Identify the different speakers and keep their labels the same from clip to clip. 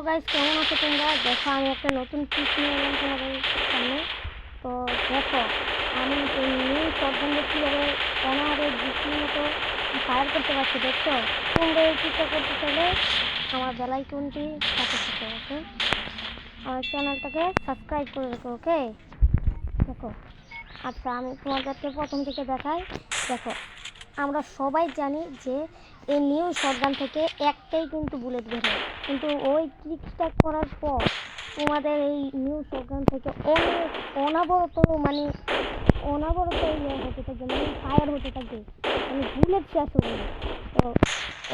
Speaker 1: Hello guys, কেমন আছো তোমরা? দেখো, আমি একটা নতুন পিস নিয়ে এলাম তোমাদের সামনে। তো দেখো, আমি নিউ শটগানটা কীভাবে অনাহারে বিক্রির মতো ফায়ার করতে পারছি, দেখছ? তোমরা এই পিসটা করতে চাইলে আমার বেলাইকনটি সাথে সাথে ওকে আমার চ্যানেলটাকে সাবস্ক্রাইব করে রেখো ওকে দেখো আচ্ছা আমি তোমাদেরকে প্রথম থেকে দেখাই। দেখো আমরা সবাই জানি যে এই নিউ শটগান থেকে একটাই কিন্তু বুলেট বের হয়। কিন্তু ওই ট্রিক্সটা করার পর তোমাদের এই নিউ শটগান থেকে অনেক অনাবরত মানে অনাবরত ইয়ে হতে থাকবে মানে ফায়ার হতে থাকবে মানে বুলেট শেষ হবে তো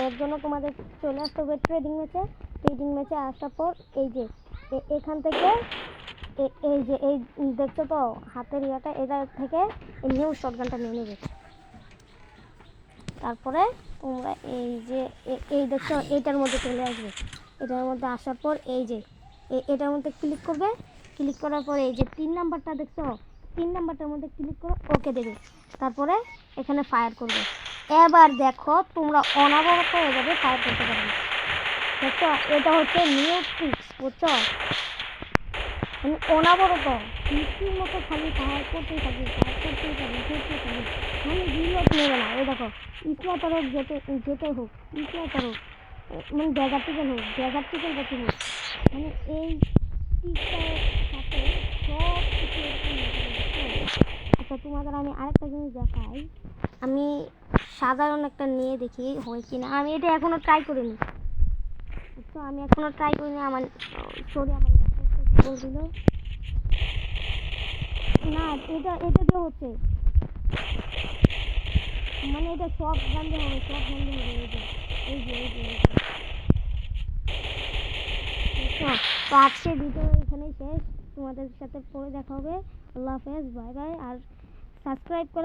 Speaker 1: এর জন্য তোমাদের চলে আসতে হবে ট্রেডিং ম্যাচে ট্রেডিং ম্যাচে আসার পর এই যে এখান থেকে এই যে, এই দেখছ তো, হাতের ইয়াটা এটা থেকে এই নিউ শটগানটা নিয়ে নেবে তারপরে তোমরা এই যে এই দেখছ এটার মধ্যে চলে আসবে। এটার মধ্যে আসার পর এই যে এটার মধ্যে ক্লিক করবে। ক্লিক করার পরে এই যে তিন নাম্বারটা দেখছ? তিন নাম্বারটার মধ্যে ক্লিক করে ওকে দেবে। তারপরে এখানে ফায়ার করবে। এবার দেখো, তোমরা অনাবরত এভাবে ফায়ার করতে পারবে। দেখছ? এটা হচ্ছে নিউ ট্রিক্স বুঝছ? মানে অনাবরত বৃষ্টির মতো খালি ফায়ার করতেই থাকবে ফায়ার করতেই থাকবে করতেই থাকবে। মানে দেখো স্নাইপার হোক যেতে যেতে হোক স্নাইপার হোক মানে ড্যাগার টিকেন হোক ড্যাগার টিকেন যাতে হোক মানে এই সাথে সব? আচ্ছা তোমাদের আমি আরেকটা জিনিস দেখাই। আমি সাধারণ একটা নিয়ে দেখি, হয় কি না, আমি এটা এখনও ট্রাই করিনি। তো আমি এখনও ট্রাই করিনি, আমার সরি আমার নেটওয়ার্কটা বলে দিল না, এটা এটা দিয়ে হচ্ছে। মানে এটা সব গান দিয়ে হবে, সব গান হবে, এই যে এই যে এই যে যে। তো আজকে ভিডিও এখানেই শেষ। তোমাদের সাথে পরে দেখা হবে। আল্লাহ হাফেজ, বাই বাই। আর সাবস্ক্রাইব করে